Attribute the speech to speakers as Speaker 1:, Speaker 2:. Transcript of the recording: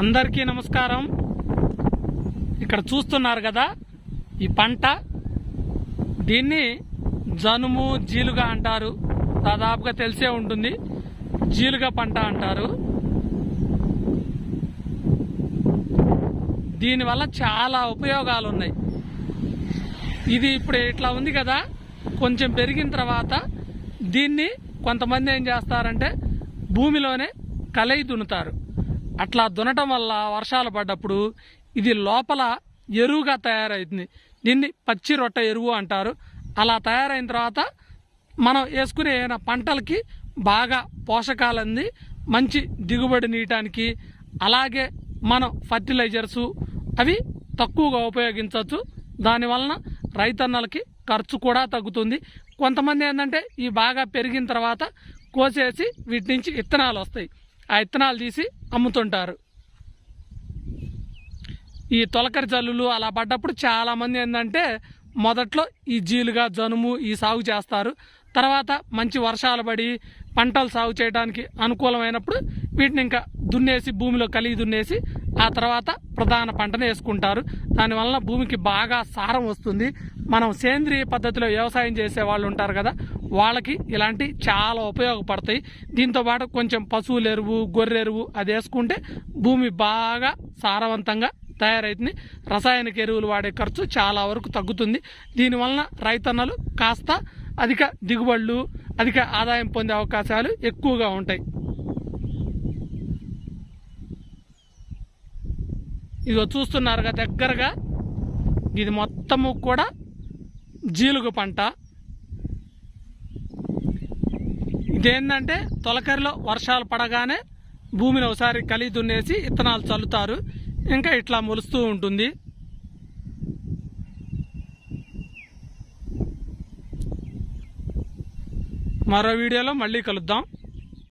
Speaker 1: అందరికీ నమస్కారం. ఇక్కడ చూస్తున్నారు కదా ఈ పంట దీన్ని జనుము జీలుగా అంటారు. దాదాపుగా తెలిసే ఉంటుంది. జీలుగా పంట అంటారు. దీనివల్ల చాలా ఉపయోగాలు ఉన్నాయి ఇది ఇప్పుడు ఇట్లా ఉంది కదా కొంచెం పెరిగిన తర్వాత దీన్ని కొంతమంది ఏం చేస్తారంటే భూమిలోనే కలయి దున్నుతారు. అట్లా దున్నటం వల్ల వర్షాలు పడ్డప్పుడు ఇది లోపల ఎరువుగా తయారవుతుంది దీన్ని పచ్చి రొట్ట ఎరువు అంటారు. అలా తయారైన తర్వాత మనం వేసుకునే పంటలకి బాగా పోషకాలు అంది మంచి దిగుబడి నీయటానికి అలాగే మనం ఫర్టిలైజర్సు అవి తక్కువగా ఉపయోగించవచ్చు. దానివలన రైతన్నలకి ఖర్చు కూడా తగ్గుతుంది. కొంతమంది ఏంటంటే ఈ బాగా పెరిగిన తర్వాత కోసేసి వీటి నుంచి విత్తనాలు వస్తాయి. ఆ విత్తనాలు తీసి అమ్ముతుంటారు. ఈ తొలకరి జల్లులు అలా పడ్డప్పుడు చాలామంది ఏంటంటే మొదట్లో ఈ జీలుగా జనుము ఈ సాగు చేస్తారు. తర్వాత మంచి వర్షాలు పడి పంటలు సాగు చేయడానికి అనుకూలమైనప్పుడు వీటిని ఇంకా దున్నేసి భూమిలో కలిగి దున్నేసి ఆ తర్వాత ప్రధాన పంటను వేసుకుంటారు. దానివల్ల భూమికి బాగా సారం వస్తుంది. మనం సేంద్రియ పద్ధతిలో వ్యవసాయం చేసే వాళ్ళు ఉంటారు కదా వాళ్ళకి ఇలాంటి చాలా ఉపయోగపడతాయి. దీంతో పాటు కొంచెం పశువుల ఎరువు గొర్రె ఎరువు అది వేసుకుంటే భూమి బాగా సారవంతంగా తయారైతుంది. రసాయనిక ఎరువులు వాడే ఖర్చు చాలా వరకు తగ్గుతుంది. దీనివలన రైతన్నలు కాస్త అధిక దిగుబడులు అధిక ఆదాయం పొందే అవకాశాలు ఎక్కువగా ఉంటాయి. ఇదిగో చూస్తున్నారుగా దగ్గరగా. ఇది మొత్తము కూడా జీలుగు పంట. ఇదేంటంటే తొలకరిలో వర్షాలు పడగానే భూమిని ఒకసారి కలిగి దున్నేసి విత్తనాలు చల్లుతారు. ఇంకా ఇట్లా మొలుస్తూ ఉంటుంది. మరో వీడియోలో మళ్ళీ కలుద్దాం.